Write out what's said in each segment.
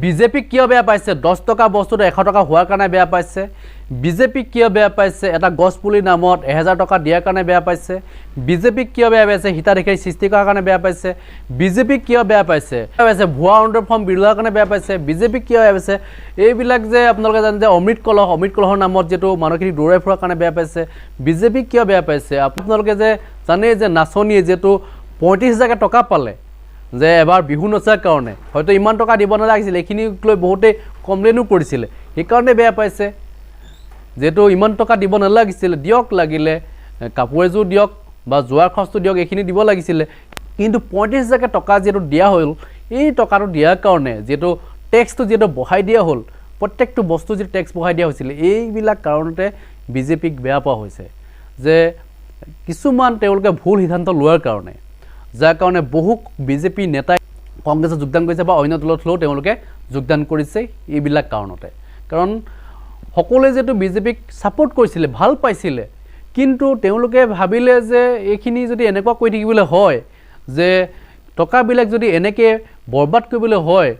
বিজেপিক কিয় বেয়া পাইছে? দহ টকা বস্তুটো এশ টকা হোৱাৰ কাৰণে বেয়া পাইছে। বিজেপিক কিয় বেয়া পাইছে? এটা গছপুলি নামত এহেজাৰ টকা দিয়াৰ কাৰণে বেয়া পাইছে। বিজেপিক কিয় বেয়া পাইছে? হিতাধিকাৰী সৃষ্টি কৰাৰ কাৰণে বেয়া পাইছে। বিজেপিক কিয় বেয়া পাইছে? বেয়া পাইছে, ভুৱা অনুৰোধ ফৰ্ম বিলোৱাৰ কাৰণে বেয়া পাইছে। বিজেপিক কিয় বেয়া পাইছে? এইবিলাক যে আপোনালোকে জানে যে অমৃত কলহ, অমৃত কলহৰ নামত যিটো মানুহখিনি দৌৰাই ফুৰাৰ কাৰণে বেয়া পাইছে। বিজেপিক কিয় বেয়া পাইছে? আপোনালোকে যে জানেই যে নাচনীয়ে যিহেতু পঁয়ত্ৰিছ হাজাৰকৈ টকা পালে। যে এবাৰ বিহু নচাৰ কাৰণে, হয়তো ইমান টকা দিব নালাগিছিলে এইখিনিক লৈ বহুতেই কমপ্লেইনো কৰিছিলে। সেইকাৰণে বেয়া পাইছে। যিহেতু ইমান টকা দিব নালাগিছিলে, দিয়ক লাগিলে কাপোৰ এযোৰ দিয়ক বা যোৱাৰ খৰচটো দিয়ক, এইখিনি দিব লাগিছিলে। কিন্তু পঁয়ত্ৰিছ হাজাৰকৈ টকা যিহেতু দিয়া হ'ল, এই টকাটো দিয়াৰ কাৰণে, যিহেতু টেক্সটো যিহেতু বঢ়াই দিয়া হ'ল, প্ৰত্যেকটো বস্তু যিটো টেক্স বঢ়াই দিয়া হৈছিলে, এইবিলাক কাৰণতে বিজেপিক বেয়া পোৱা হৈছে। যে কিছুমান তেওঁলোকে ভুল সিদ্ধান্ত লোৱাৰ কাৰণে যাৰ কাৰণে বহু বিজেপি নেতাই কংগ্ৰেছত যোগদান কৰিছে বা অন্য দলত হ'লেও তেওঁলোকে যোগদান কৰিছে এইবিলাক কাৰণতে। কাৰণ সকলোৱে যিহেতু বিজেপিক ছাপোৰ্ট কৰিছিলে, ভালো পাইছিলে, কিন্তু তেওঁলোকে ভাবিলে যে এইখিনি যদি এনেকুৱা কৰি থাকিবলৈ হয়, যে টকাবিলাক যদি এনেকৈ বৰবাদ কৰিবলৈ হয়,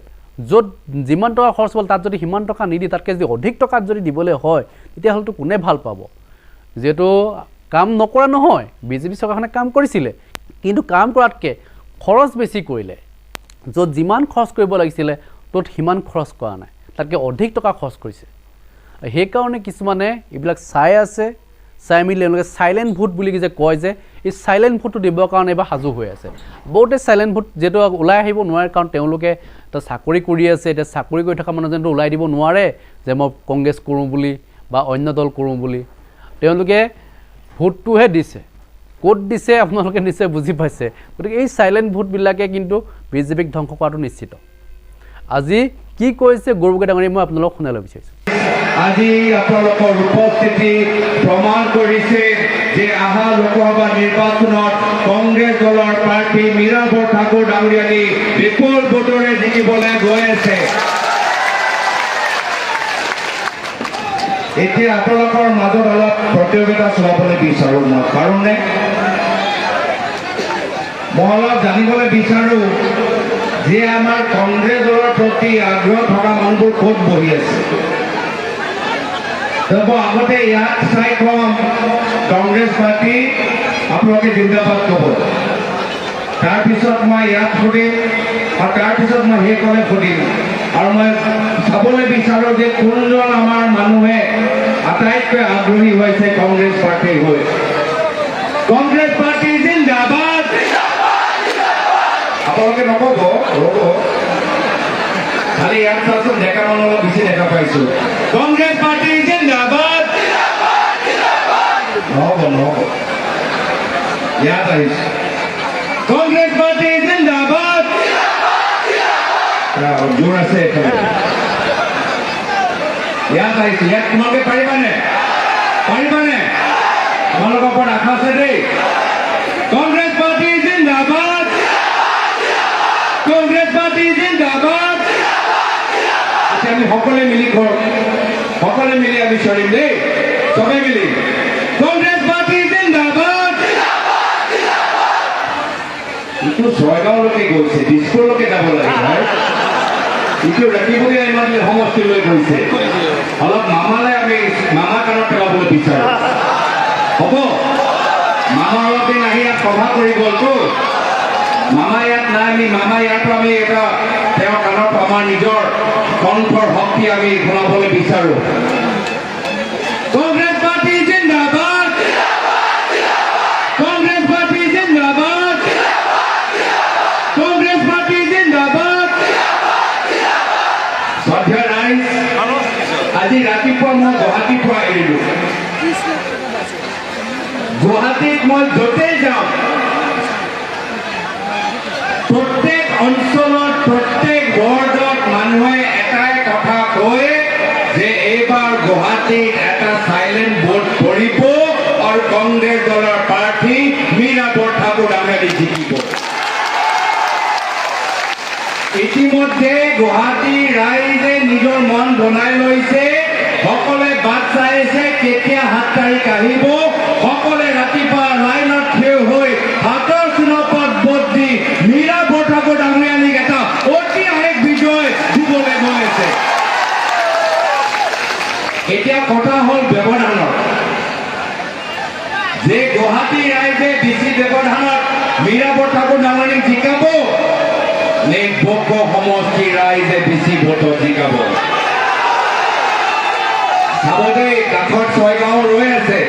য'ত যিমান টকা খৰচ হ'ল, তাত যদি সিমান টকা নিদি, তাতকৈ যদি অধিক টকাত যদি দিবলৈ হয়, তেতিয়াহ'লেতো কোনে ভালো পাব? যিহেতু কাম নকৰা নহয়, বিজেপি চৰকাৰখনে কাম কৰিছিলে। কিন্তু কাম কৰাতকৈ খৰচ বেছি কৰিলে, য'ত যিমান খৰচ কৰিব লাগিছিলে, ত'ত সিমান খৰচ কৰা নাই। তাতকৈ অধিক টকা খৰচ কৰিছে। সেইকাৰণে কিছুমানে এইবিলাক চাই আছে, চাই মেলি তেওঁলোকে চাইলেণ্ট ভোট বুলি যে কয় যে, এই চাইলেণ্ট ভোটটো দিবৰ কাৰণে এইবাৰ সাজু হৈ আছে। বহুতে চাইলেণ্ট ভোট যিহেতু ওলাই আহিব নোৱাৰে, কাৰণ তেওঁলোকে এটা চাকৰি কৰি আছে, এতিয়া চাকৰি কৰি থকা মানুহজনটো ওলাই দিব নোৱাৰে যে মই কংগ্ৰেছ কৰোঁ বুলি বা অন্য দল কৰোঁ বুলি। তেওঁলোকে ভোটটোহে দিছে। ক'ত দিছে, আপোনালোকে নিশ্চয় বুজি পাইছে। গতিকে এই চাইলেণ্ট ভোটবিলাকে কিন্তু বিজেপিক ধ্বংস কৰাটো নিশ্চিত। আজি কি কৈছে গৌৰৱগৈ ডাঙৰীয়া, মই আপোনালোকক শুনাবলৈ বিচাৰিছোঁ। আজি আপোনালোকৰ উপস্থিতি প্ৰমাণ কৰিছে যে অহা লোকসভা নিৰ্বাচনত কংগ্ৰেছ দলৰ প্ৰাৰ্থী মীৰাবৰ ঠাকুৰ ডাঙৰীয়ানী বিপুল ভোটৰে জিকিবলৈ গৈ আছে। এতিয়া আপোনালোকৰ মাজত অলপ প্ৰতিযোগিতা চলাবলৈ বিচাৰো মই। পাৰোঁনে মই অলপ জানিবলৈ বিচাৰো যে আমাৰ কংগ্ৰেছ দলৰ প্ৰতি আগ্ৰহ থকা মানুহবোৰ ক'ত বহি আছে। তব আগতে ইয়াত চাই কম কংগ্ৰেছ পাৰ্টি আপোনালোকে জিন্দাবাদ ক'ব। তাৰপিছত মই ইয়াত ফুৰিম আৰু তাৰপিছত মই সেইকণে ফুৰিম। আৰু মই চাবলৈ বিচাৰোঁ যে কোনজন আমাৰ মানুহে আটাইতকৈ আগ্ৰহী হৈছে কংগ্ৰেছ পাৰ্টিৰ হৈ। কংগ্ৰেছ পাৰ্টি জিন্দাবাদ! আপোনালোকে নক'ব। ৰ'ব খালি ইয়াত চাওকচোন ডেকা মানুহ অলপ বেছি দেখা পাইছো। কংগ্ৰেছ পাৰ্টি জিন্দাবাদ! নহ'ব নহ'ব। ইয়াত আহিছো কংগ্ৰেছ পাৰ্টি জিন্দাবাদ জোৰ আছে। ইয়াত আহিছো ইয়াত তোমালোকে পাৰিবানে পাৰিবানে তোমালোকৰ ওপৰত আশা আছে দেই কংগ্ৰেছ পাৰ্টি জিন্দাবাদ কংগ্ৰেছ পাৰ্টি জিন্দাবাদ আজি আমি সকলোৱে মিলি ঘৰ সকলোৱে মিলি আমি চলিম দেই চবে মিলি কংগ্ৰেছ পাৰ্টি জিন্দাবাদ ইটো ছয়গাঁৱলৈকে গৈছে দিছপুৰলৈকে যাব লাগে হয় মামা অলপ আহি ইয়াত সভা কৰি মামা ইয়াত নাই, আমি মামা ইয়াতো আমি এটা তেওঁৰ কাণত আমাৰ নিজৰ কণ্ঠৰ শক্তি আমি শুনাবলৈ বিচাৰো কংগ্ৰেছ পাৰ্টি জিন্দাবাদ কংগ্ৰেছ পাৰ্টি জিন্দাবাদ কংগ্ৰেছ পাৰ্টি জিন্দাবাদ শ্ৰদ্ধা ৰাইজ আজি ৰাতিপুৱা মই গুৱাহাটীৰ পৰা এৰিলো গুৱাহাটীত মই য'তেই যাওঁ। প্ৰত্যেক অঞ্চলত প্ৰত্যেক ৱাৰ্ডত মানুহে এটাই কথা কয় যে এইবাৰ গুৱাহাটীত এটা চাইলেণ্ট ভোট পৰিব আৰু কংগ্ৰেছ দলৰ প্ৰাৰ্থী মীৰা বৰঠাকুৰ ডাঙৰী জিকিব ইতিমধ্যে গুৱাহাটীৰ ৰাইজে নিজৰ মন বনাই লৈছে। সকলোৱে বাচ্চা এসে কেতিয়া হাততালি কাঢ়িব? সকলে ৰাতিপুৱা লাইনত থিয় হৈ হাতৰ চুনপত ভোট দি মীৰা বৰঠাকুৰ ডাঙৰীয়ানীক এটা ঐতিহাসিক বিজয় দিবলৈ গৈ আছে। এতিয়া কথা হ'ল ব্যৱধানৰ। যে গুৱাহাটী ৰাইজে বেছি ব্যৱধানত মীৰা বৰঠাকুৰ ডাঙৰীয়ানীক জিকাব নে বক সমষ্টি ৰাইজে বেছি ভোটত জিকাব? চাব দেই কাষত ছয়গাঁও ৰৈ আছে।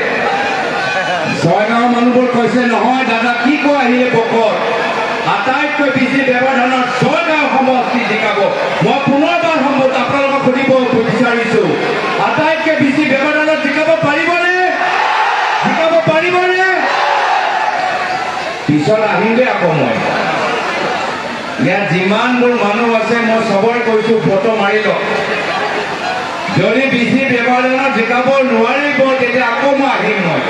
ছয়গাঁৱৰ মানুহবোৰ কৈছে, নহয়, দাদা, কি কয় আহিলে বকত আটাইতকৈ বেছি ব্যৱধানত ছয়গাঁও সমষ্টি জিকাব মই পুনৰবাৰ সম্ভৱ আপোনালোকক সুধিব বিচাৰিছো। আটাইতকৈ বেছি ব্যৱধানত জিকাব পাৰিবনে? জিকাব পাৰিবনে? পিছত আহিম দেই আকৌ মই। ইয়াত যিমানবোৰ মানুহ আছে, মই চবৰে কৈছো, ফটো মাৰি লওক। যদি বেছি ব্যৱধানত জিকাব নোৱাৰিব তেতিয়া আকৌ মই আহিম মই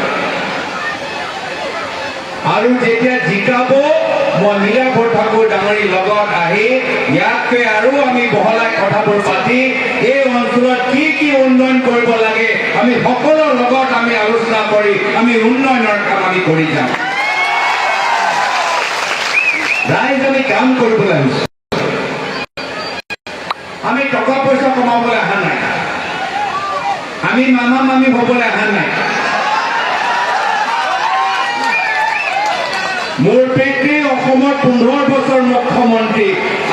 আৰু যেতিয়া জিকাব মই নীলাভৰ ঠাকুৰ ডাঙৰীৰ লগত আহি। ইয়াতকৈ আৰু আমি বহলাই কথাবোৰ পাতি এই অঞ্চলত কি কি উন্নয়ন কৰিব লাগে? আমি সকলোৰ লগত আমি আলোচনা কৰি, আমি উন্নয়নৰ কাম আমি কৰি যাম। ৰাইজ, আমি কাম কৰিবলৈ আহিছোঁ। আমি টকা পইচা আমি মামা, মামী হ'বলৈ অহা নাই। মোৰ পিতৃ অসমৰ পোন্ধৰ বছৰ মুখ্যমন্ত্ৰী।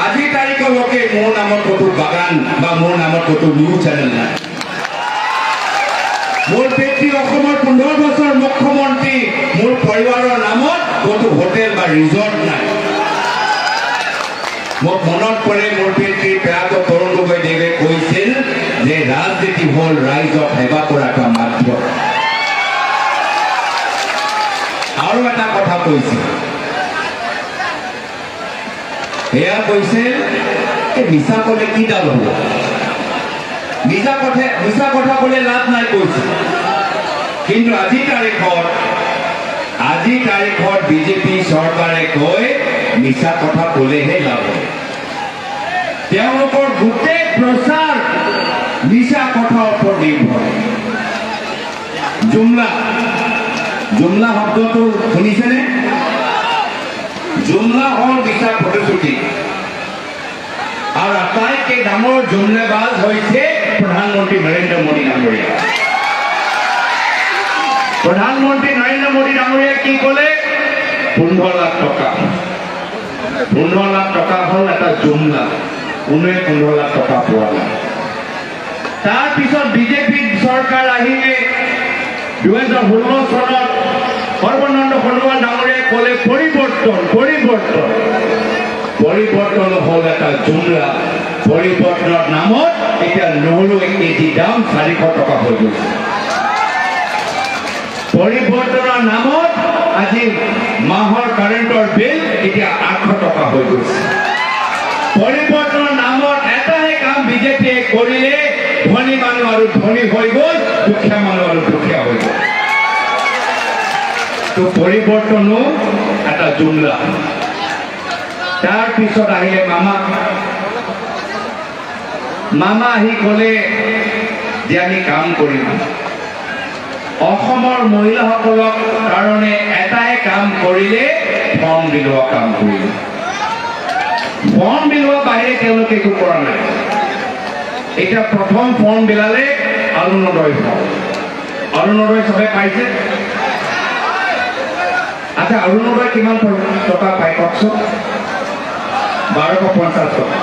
আজি তাৰিখলৈকে মোৰ নামত ক'তো বাগান বা মোৰ নামত ক'তো নিউজ চেনেল নাই। মোৰ পিতৃ অসমৰ পোন্ধৰ বছৰ মুখ্যমন্ত্ৰী, মোৰ পৰিবাৰৰ নামত ক'তো হোটেল বা ৰিজৰ্ট নাই। মোক মনত পৰে মোৰ পিতৃ হ'ল ৰাইজক সেৱা কৰা এটা মাধ্যম আৰু এটা কথা কৈছিল সেয়া কৈছিল এই মিছা ক'লে কি ডাল হ'ব মিছা কথা মিছা কথা ক'লে লাভ নাই কৈছিল কিন্তু আজি তাৰিখত আজি তাৰিখত বিজেপি চৰকাৰে কয় মিছা কথা ক'লেহে লাভ হ'ব তেওঁলোকৰ গোটেই প্ৰচাৰ মিছা কথা ওপৰত নিৰ্ভৰ জুমলা জুমলা শব্দটো শুনিছেনে জুমলা হ'ল মিছা প্ৰতিশ্ৰুতি আৰু আটাইতকৈ ডাঙৰ জুমলেবাজ হৈছে প্ৰধানমন্ত্ৰী নৰেন্দ্ৰ মোদী ডাঙৰীয়া প্ৰধানমন্ত্ৰী নৰেন্দ্ৰ মোদী ডাঙৰীয়াই কি ক'লে? পোন্ধৰ লাখ টকা। পোন্ধৰ লাখ টকা হ'ল এটা জুমলা। কোনোৱে পোন্ধৰ লাখ টকা পোৱা নাই? তাৰপিছত বিজেপি চৰকাৰ আহিলে দুহেজাৰ ষোল্ল চনত সৰ্বানন্দ সোণোৱাল ডাঙৰীয়াই ক'লে, পৰিৱৰ্তন পৰিৱৰ্তন। পৰিৱৰ্তন হ'ল এটা জুমলা পৰিৱৰ্তনৰ নামত এতিয়া নহৰু কেজি দাম চাৰিশ টকা হৈ গৈছে। পৰিৱৰ্তনৰ নামত আজি মাহৰ কাৰেণ্টৰ বিল এতিয়া আঠশ টকা হৈ গৈছে। পৰিৱৰ্তনৰ নামত এটাহে কাম বিজেপিয়ে কৰিলে ধনী মানুহ আৰু ধনী হৈ গ'ল দুখীয়া মানুহ আৰু দুখীয়া হৈ গ'ল। তো পৰিৱৰ্তনো এটা জুমলা। তাৰপিছত আহিলে মামা। মামা আহি ক'লে যে আমি কাম কৰিম। অসমৰ মহিলাসকলক কাৰণে এটাই কাম কৰিলে ফৰ্ম বিলোৱা কাম কৰিলে ফৰ্ম বিলোৱা বাহিৰে তেওঁলোকে একো কৰা নাই। এতিয়া প্ৰথম ফৰ্ম বিলালে অৰুণোদয় ফৰ্ম অৰুণোদয় চবে পাইছে? আচ্ছা অৰুণোদয় কিমান টকা পায় কওকচোন? বাৰশ পঞ্চাছ টকা।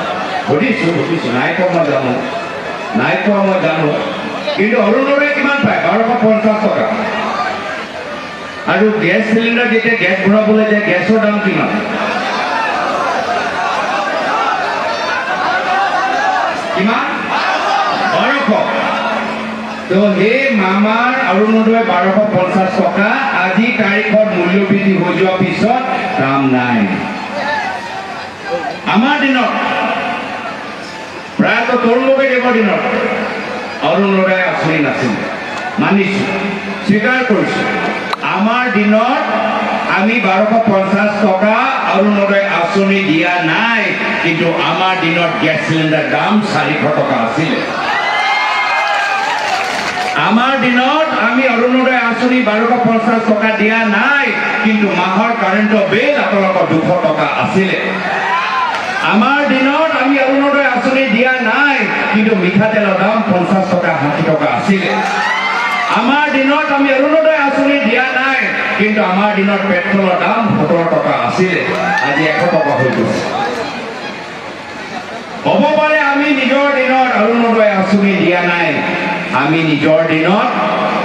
সুধিছোঁ নাই পোৱা মই জানো। নাই পোৱা মই জানো। কিন্তু অৰুণোদয় কিমান পায়? বাৰশ পঞ্চাছ টকা। আৰু গেছ চিলিণ্ডাৰ যেতিয়া গেছ ভৰাবলৈ যায়, গেছৰ দাম কিমান বাৰশ তো সেই মামাৰ অৰুণোদয় বাৰশ পঞ্চাছ টকা, আজি তাৰিখত মূল্যবৃদ্ধি হৈ যোৱাৰ পিছত দাম নাই। আমাৰ দিনত, প্ৰায়তঃ তৰুণ গগৈদেৱৰ দিনত, অৰুণোদয় নাছিল মানিছো, স্বীকাৰ কৰিছো। আমাৰ দিনত আমি বাৰশ পঞ্চাছ টকা অৰুণোদয় আঁচনি দিয়া নাই, কিন্তু আমাৰ দিনত গেছ চিলিণ্ডাৰ দাম চাৰিশ টকা আছিলে। আমাৰ দিনত আমি অৰুণোদয় আঁচনি বাৰশ পঞ্চাছ টকা দিয়া নাই, কিন্তু মাহৰ কাৰেণ্টৰ বিল আপোনালোকৰ দুশ টকা আছিলে। আমাৰ দিনত আমি অৰুণোদয় আঁচনি দিয়া নাই, কিন্তু মিঠাতেলৰ দাম পঞ্চাছ টকা, ষাঠি টকা আছিল। আমাৰ দিনত আমি অৰুণোদয় আঁচনি দিয়া নাই, কিন্তু আমাৰ দিনত পেট্ৰলৰ দাম সোতৰ টকা আছিলে। আজি এশ টকা হৈ গৈছে। হ'ব পাৰে আমি নিজৰ দিনত অৰুণোদয় আঁচনি দিয়া নাই আমি নিজৰ দিনত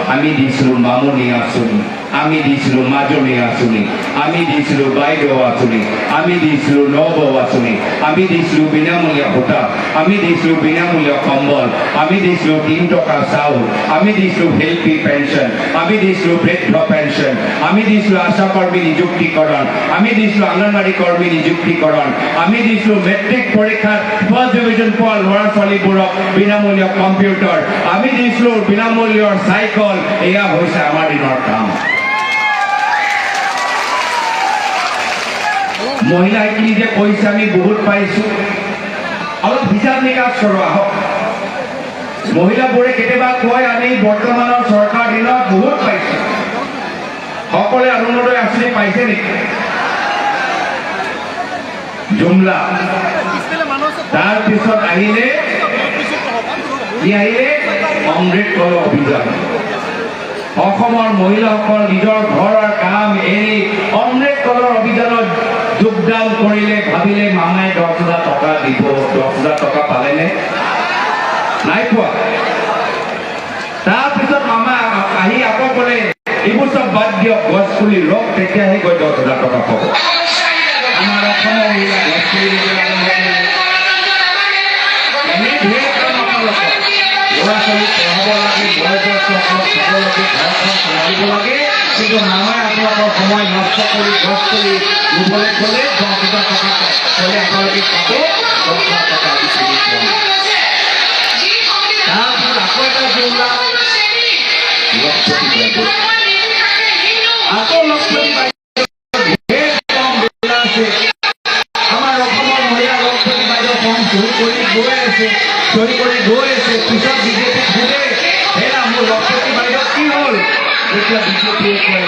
আমি দিছিলোঁ মামনি আঁচনি আমি দিছিলোঁ মাজনী আঁচনি আমি দিছিলোঁ বাইদেউ আঁচনি আমি দিছিলোঁ নবৌ আঁচনি আমি দিছিলোঁ বিনামূলীয়া সূতা আমি দিছিলোঁ বিনামূলীয়া কম্বল আমি দিছিলোঁ তিন টকা চাউল আমি দিছিলোঁ হেল্পি পেঞ্চন আমি দিছিলোঁ বৃদ্ধ পেঞ্চন আমি দিছিলোঁ আশা কৰ্মী নিযুক্তিকৰণ আমি দিছিলোঁ অংগনবাড়ী কৰ্মী নিযুক্তিকৰণ আমি দিছিলোঁ মেট্ৰিক পৰীক্ষাত ফাৰ্ষ্ট ডিভিজন পোৱা ল'ৰা ছোৱালীবোৰক বিনামূলীয়া কম্পিউটাৰ আমি দিছিলোঁ বিনামূলীয়ৰ চাইকেল এয়া হৈছে আমাৰ দিনৰ কাম মহিলাখিনি যে কৈছে আমি বহুত পাইছোঁ। অলপ হিচাপ নিকাচ কৰোঁ আহক। মহিলাবোৰে কেতিয়াবা কয় আমি বৰ্তমানৰ চৰকাৰ দিনত বহুত পাইছোঁ। সকলোৱে অৰুণোদয় আঁচনি পাইছে নেকি? জুমলা। তাৰপিছত আহিলে কি আহিলে? অমৃত কল অভিযান। অসমৰ মহিলাসকল নিজৰ ঘৰৰ কাম এৰি অমৃত কলৰ অভিযানত যোগদান কৰিলে ভাবিলে মামাই দহ হাজাৰ টকা দিব দহ হাজাৰ টকা পালেনে? নাই পোৱা। তাৰপিছত মামা আহি আকৌ ক'লে এইবোৰ চব বাদ দিয়ক গছ পুলি ৰখ তেতিয়াহে গৈ দহ হাজাৰ টকা পাব। আপোনালোকৰ। ল'ৰা ছোৱালীক পঢ়াব লাগে চলাব লাগে। কিন্তু মামাই আপোনালোকৰ সময় নষ্ট কৰি গছ পুলি করে দশ হাজার টাকা হলে আপনারা আপোনালোকে পাবো দশ হাজার টকা ಬಿಜೆಪಿ